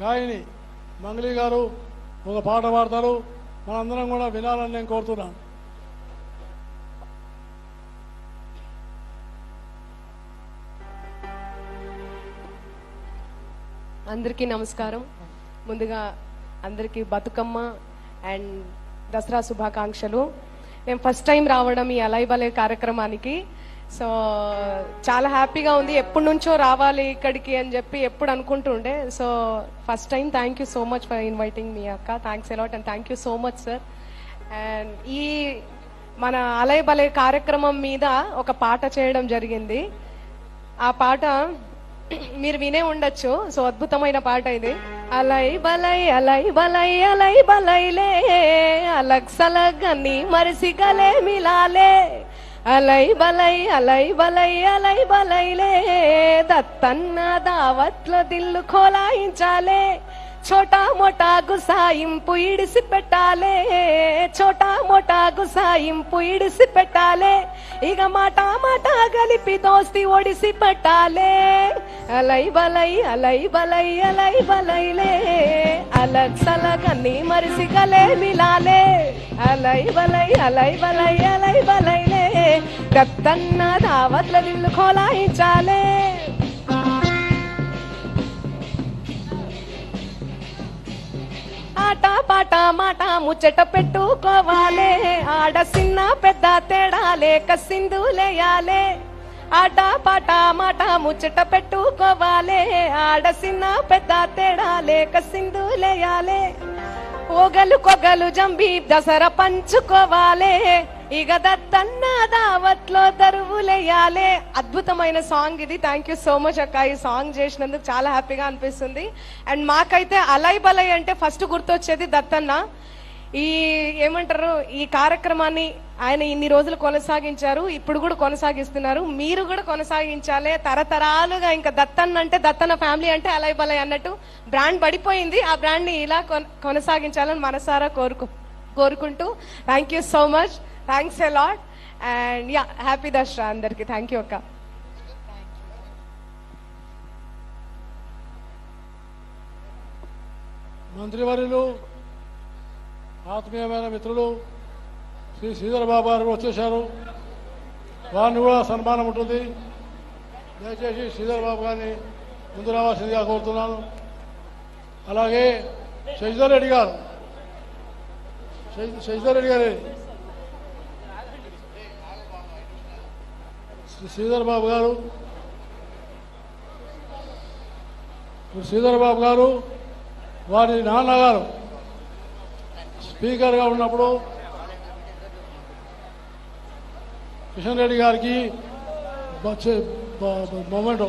గాయని మంగళి గారు ఒక పాట పాడతారు. మనందరం కూడా వినాలని నేను కోరుతున్నాను. అందరికీ నమస్కారం. ముందుగా అందరికీ బతుకమ్మ అండ్ దసరా శుభాకాంక్షలు. నేను ఫస్ట్ టైం రావడం ఈ అలైబలే కార్యక్రమానికి. సో చాలా హ్యాపీగా ఉంది. ఎప్పటి నుంచో రావాలి ఇక్కడికి అని చెప్పి ఎప్పుడు అనుకుంటుండే so first time thank you so much for inviting మీ అక్క. Thanks a lot and thank you so much sir and ఈ మన అలై బలే కార్యక్రమం మీద ఒక పాట చేయడం జరిగింది. ఆ పాట మీరు వినే ఉండొచ్చు. సో అద్భుతమైన పాట ఇది. అలై బలై అలై బలై అలై బలైలే అలగ్ సలగ్ అని మరిసిగలే మిలాలే. అలై బలై అలై బలై అలై బలైలే దత్తన్న దావత్ల దిల్లు ఖోలాయించాలే. చోటా మోటా గుసాయింపు ఇడిసి పెట్టాలే. చోటా మోటా గుసాయింపు ఇడిసి పెట్టాలే. ఇక మాట మాట గలిపి దోస్తి ఒడిసి పెట్టాలే. అలై బలై అలై బలై అలై బలైలే అలగ్ సలగన్ని మరిసి గలే మిలాలే. అలై బలై అలై బలై అలై బలైలే గత్తన్న దావత్ల దిల్లు ఖోలాయించాలే ఆట పాట మాట ముచ్చట పెట్టుకోవాలే. ఆడ చిన్న పెద్ద తేడా లేక సింధులేయాలే ఆట పాట మాట ముచ్చట పెట్టుకోవాలే. ఆడ చిన్న పెద్ద తేడా లేక సింధులేయాలే ఓగలు కొగలు జంబి దసరా పంచుకోవాలే. ఇక దత్తన్న దావత్లో దరువులేయాలే అద్భుతమైన సాంగ్ ఇది. థ్యాంక్ యూ సో మచ్ అక్క. ఈ సాంగ్ చేసినందుకు చాలా హ్యాపీగా అనిపిస్తుంది. అండ్ మాకైతే అలై బలై అంటే ఫస్ట్ గుర్తొచ్చేది దత్తన్న. ఈ ఏమంటారు? ఈ కార్యక్రమాన్ని ఆయన ఇన్ని రోజులు కొనసాగించారు. ఇప్పుడు కూడా కొనసాగిస్తున్నారు. మీరు కూడా కొనసాగించాలి. తరతరాలుగా ఇంకా దత్తన్న అంటే దత్తన్న ఫ్యామిలీ అంటే అలై బలై అన్నట్టు బ్రాండ్ పడిపోయింది. ఆ బ్రాండ్ని ఇలా కొన- కొనసాగించాలని మనసారా కోరుకు కోరుకుంటూ. Thank you so much thanks a lot and yeah happy Dasara అందరికి. థ్యాంక్ యూ అక్క. మంత్రివర్యులు ఆత్మీయమైన మిత్రులు శ్రీ శ్రీధర్ బాబు గారు వచ్చేశారు. వారిని కూడా సన్మానం ఉంటుంది. దయచేసి శ్రీధర్ బాబు గారిని ముందు రావాల్సిందిగా కోరుతున్నాను. అలాగే శశిధర్ రెడ్డి గారు. శశిధర్ రెడ్డి గారు శ్రీధర్ బాబు గారు. శ్రీధర్ బాబు గారు వారి నాన్నగారు స్పీకర్గా ఉన్నప్పుడు కిషన్ రెడ్డి గారికి మొమెంటో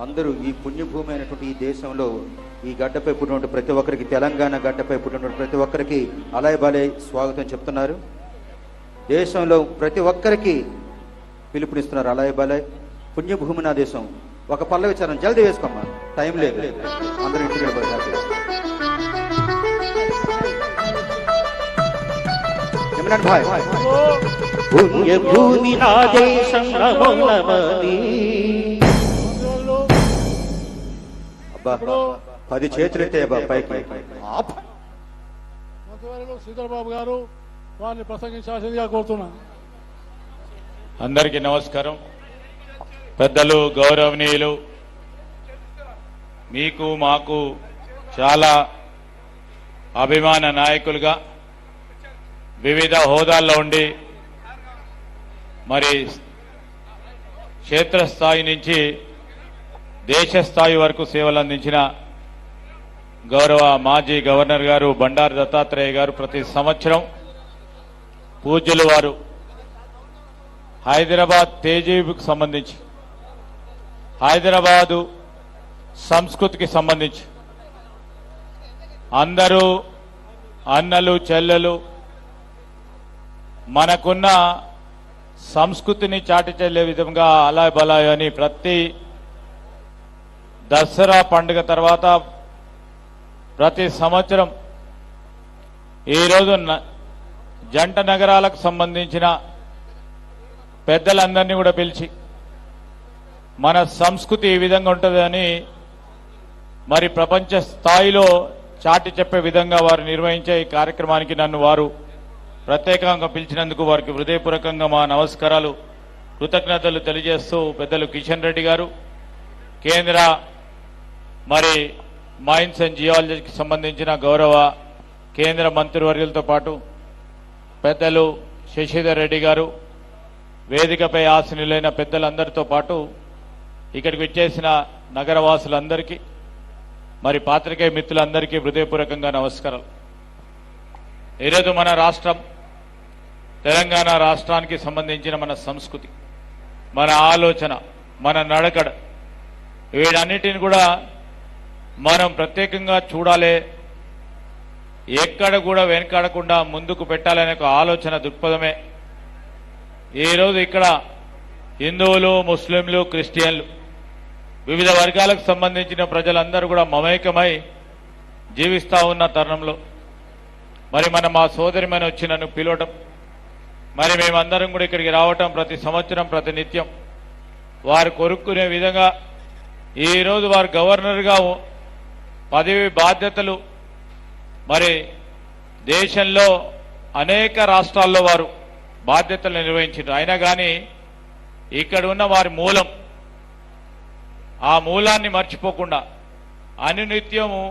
అందరూ ఈ పుణ్యభూమి అయినటువంటి ఈ దేశంలో ఈ గడ్డపై పుట్టినటువంటి ప్రతి ఒక్కరికి తెలంగాణ గడ్డపై పుట్టినటువంటి ప్రతి ఒక్కరికి అలాయ్ స్వాగతం చెప్తున్నారు. దేశంలో ప్రతి ఒక్కరికి పిలుపునిస్తున్నారు అలాయ్ పుణ్యభూమి నా దేశం. ఒక పల్లె విచారం జల్దీ వేసుకోమ్మా. టైం లేదు. అందరూ ఇంటికి వెళ్ళిపోతారు హ్యాపీగా. భాయ్? పుణ్యభూమి నా దేశం నమో నమని పది చేతులెత్తే అబ్బా పైకి. ఆప్. మంత్రివర్యులు గారు వారిని ప్రసంగించాల్సిందిగా కోరుతున్నాను. అందరికీ నమస్కారం. పెద్దలు గౌరవనీయులు మీకు మాకు చాలా అభిమాన నాయకులుగా వివిధ హోదాల్లో ఉండి మరి క్షేత్రస్థాయి నుంచి దేశ స్థాయి వరకు సేవలు అందించిన గౌరవ మాజీ గవర్నర్ గారు బండారు దత్తాత్రేయ గారు ప్రతి సంవత్సరం పూజ్యులు వారు హైదరాబాద్ తేజీకు సంబంధించి హైదరాబాదు సంస్కృతికి సంబంధించి అందరూ అన్నలు చెల్లెలు మనకున్న సంస్కృతిని చాటి చెల్లే విధంగా అలాయ్ బలాయ్ అని ప్రతి దసరా పండుగ తర్వాత ప్రతి సంవత్సరం ఈరోజు జంట నగరాలకు సంబంధించిన పెద్దలందరినీ కూడా పిలిచి మన సంస్కృతి ఈ విధంగా ఉంటుందని మరి ప్రపంచ స్థాయిలో చాటి చెప్పే విధంగా వారు నిర్వహించే ఈ కార్యక్రమానికి నన్ను వారు ప్రత్యేకంగా పిలిచినందుకు వారికి హృదయపూర్వకంగా మా నమస్కారాలు కృతజ్ఞతలు తెలియజేస్తూ పెద్దలు కిషన్ రెడ్డి గారు కేంద్ర మరి మైన్స్ అండ్ జియాలజీకి సంబంధించిన గౌరవ కేంద్ర మంత్రివర్యులతో పాటు పెద్దలు శశిధర్ రెడ్డి గారు వేదికపై ఆశనులైన పెద్దలందరితో పాటు ఇక్కడికి వచ్చేసిన నగరవాసులందరికీ మరి పాత్రికేయ మిత్రులందరికీ హృదయపూర్వకంగా నమస్కారాలు. ఈరోజు మన రాష్ట్రం తెలంగాణ రాష్ట్రానికి సంబంధించిన మన సంస్కృతి మన ఆలోచన మన నడకడ వీడన్నిటిని కూడా మనం ప్రత్యేకంగా చూడాలి ఎక్కడ కూడా వెనకాడకుండా ముందుకు పెట్టాలనే ఒక ఆలోచన దృక్పథమే. ఈరోజు ఇక్కడ హిందువులు ముస్లింలు క్రిస్టియన్లు వివిధ వర్గాలకు సంబంధించిన ప్రజలందరూ కూడా మమేకమై జీవిస్తా ఉన్న తరుణంలో. మరి మన మా సోదరిమని వచ్చి నన్ను పిలవటం మరి మేమందరం కూడా ఇక్కడికి రావటం ప్రతి సంవత్సరం ప్రతి నిత్యం వారు కొరుక్కునే విధంగా ఈరోజు వారు గవర్నర్గా పదవి బాధ్యతలు. మరి దేశంలో అనేక రాష్ట్రాల్లో వారు బాధ్యతలు నిర్వహించారు అయినా కానీ ఇక్కడ ఉన్న వారి మూలం ఆ మూలాన్ని మర్చిపోకుండా అనునిత్యము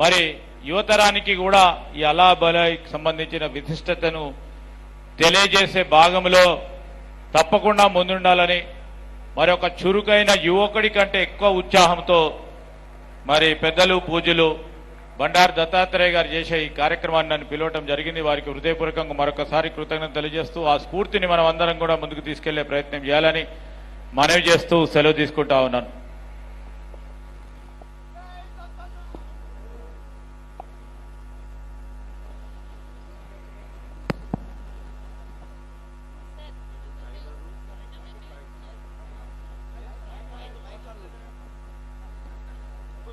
మరి యువతరానికి కూడా ఈ అలాబలాకి సంబంధించిన విశిష్టతను తెలియజేసే భాగంలో తప్పకుండా ముందుండాలని మరి ఒక చురుకైన యువకుడి కంటే ఎక్కువ ఉత్సాహంతో మరి పెద్దలు పూజలు బండారు దత్తాత్రేయ గారు చేసే ఈ కార్యక్రమాన్ని నన్ను పిలవటం జరిగింది. వారికి హృదయపూర్వకంగా మరొకసారి కృతజ్ఞత తెలియజేస్తూ ఆ స్ఫూర్తిని మనం అందరం కూడా ముందుకు తీసుకెళ్ళే ప్రయత్నం చేయాలని మనవి చేస్తూ సెలవు తీసుకుంటా ఉన్నాను.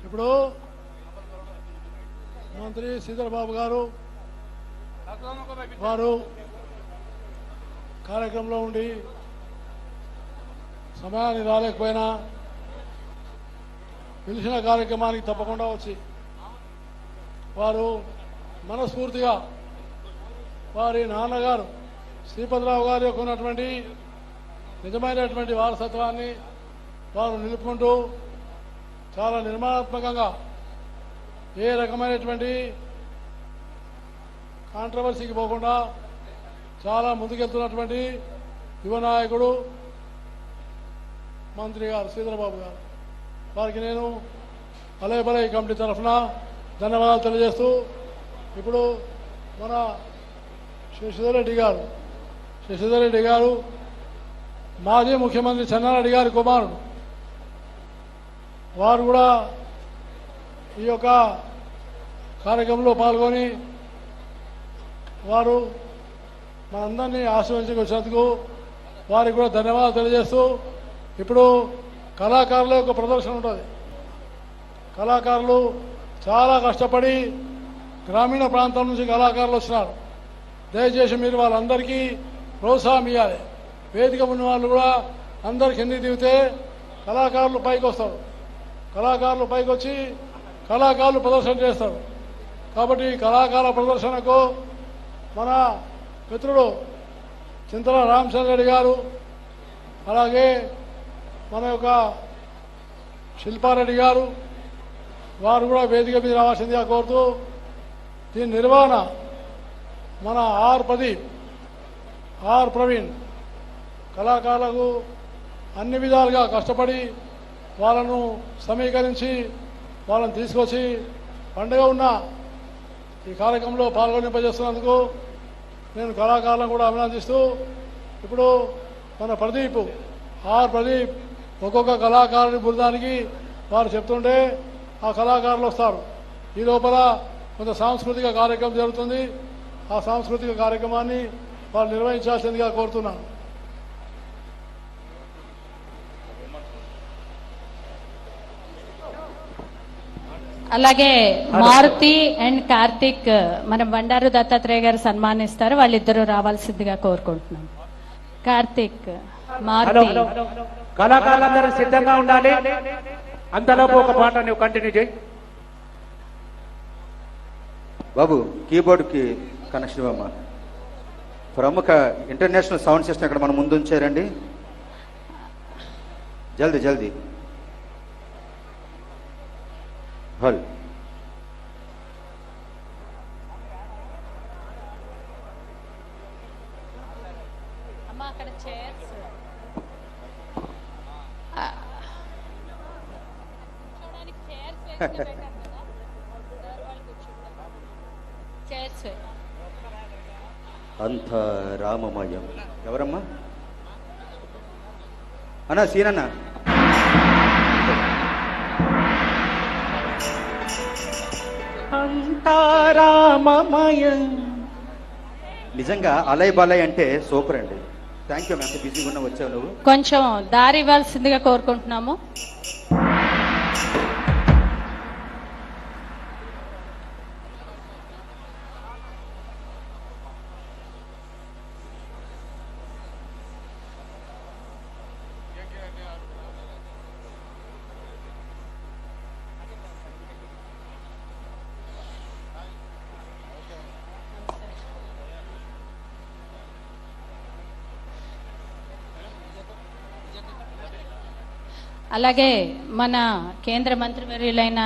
ఇప్పుడు మంత్రి శ్రీధర్ బాబు గారు వారు కార్యక్రమంలో ఉండి సమయాన్ని రాలేకపోయినా పిలిచిన కార్యక్రమానికి తప్పకుండా వచ్చి వారు మనస్ఫూర్తిగా వారి నాన్నగారు శ్రీపతిరావు గారి యొక్క ఉన్నటువంటి నిజమైనటువంటి వారసత్వాన్ని వారు నిలుపుకుంటూ చాలా నిర్మాణాత్మకంగా ఏ రకమైనటువంటి కాంట్రవర్సీకి పోకుండా చాలా ముందుకెళ్తున్నటువంటి యువ నాయకుడు మంత్రి గారు శ్రీధరబాబు గారు. వారికి నేను అలయ కమిటీ తరఫున ధన్యవాదాలు తెలియజేస్తూ ఇప్పుడు మన శశిధర్ రెడ్డి గారు శశిధర్ రెడ్డి గారు మాజీ ముఖ్యమంత్రి చెన్నారెడ్డి గారి కుమారుడు. వారు కూడా ఈ యొక్క కార్యక్రమంలో పాల్గొని వారు మనందరినీ ఆశీర్వదించి వచ్చినందుకు వారికి కూడా ధన్యవాదాలు తెలియజేస్తూ ఇప్పుడు కళాకారుల యొక్క ప్రదర్శన ఉంటుంది. కళాకారులు చాలా కష్టపడి గ్రామీణ ప్రాంతం నుంచి కళాకారులు వస్తున్నారు. దయచేసి మీరు వాళ్ళందరికీ ప్రోత్సాహం ఇవ్వాలి. వేదిక ఉన్న వాళ్ళు కూడా అందరు కిందికి దిగితే కళాకారులు పైకి వస్తారు. కళాకారులు పైకి వచ్చి కళాకారులు ప్రదర్శన చేస్తారు. కాబట్టి ఈ కళాకార ప్రదర్శనకు మన మిత్రుడు చింతల రామచంద్రరెడ్డి గారు అలాగే మన యొక్క శిల్పారెడ్డి గారు వారు కూడా వేదిక మీద రావాల్సిందిగా కోరుతూ దీని నిర్వహణ మన ఆర్ ప్రదీప్ ఆర్ ప్రవీణ్ కళాకారులకు అన్ని విధాలుగా కష్టపడి వాళ్ళను సమీకరించి వాళ్ళని తీసుకొచ్చి పండుగ ఉన్న ఈ కార్యక్రమంలో పాల్గొనింపజేస్తున్నందుకు నేను కళాకారులను కూడా అభినందిస్తూ ఇప్పుడు మన ప్రదీప్ ఆర్ ప్రదీప్ ఒక్కొక్క కళాకారుని బృందానికి వారు చెప్తుంటే ఆ కళాకారులు వస్తారు. ఈ లోపల కొంత సాంస్కృతిక కార్యక్రమం జరుగుతుంది. ఆ సాంస్కృతిక కార్యక్రమాన్ని వారు నిర్వహించాల్సిందిగా కోరుతున్నాను. అలాగే మారుతి అండ్ కార్తిక్ మన బండారు దత్తాత్రేయ గారు సన్మానిస్తారు. వాళ్ళిద్దరూ రావాల్సిందిగా కోరుకుంటున్నాం. కార్తిక్ మారుతి. కళాకారులందరూ సిద్ధంగా ఉండాలి. అంతలోపు ఒక పాట నువ్వు కంటిన్యూ చేయి. బాబు కీబోర్డ్కి కనెక్షన్ ఇవ్వమ్మా. ప్రముఖ ఇంటర్నేషనల్ సౌండ్ సిస్టమ్ ఇక్కడ మన ముందు ఉంచారండి జల్దీ జల్దీ. హల్. అంత రామమయం ఎవరమ్మా? అన్నా సీనన్న. అంతారామమయం నిజంగా అలయ్ బాలయ్ అంటే సూపర్ అండి. థ్యాంక్ యూ ఎంత బిజీగా ఉన్నా వచ్చావు నువ్వు. కొంచెం దారి ఇవ్వాల్సిందిగా కోరుకుంటున్నాము. అలాగే మన కేంద్ర మంత్రివర్యులైన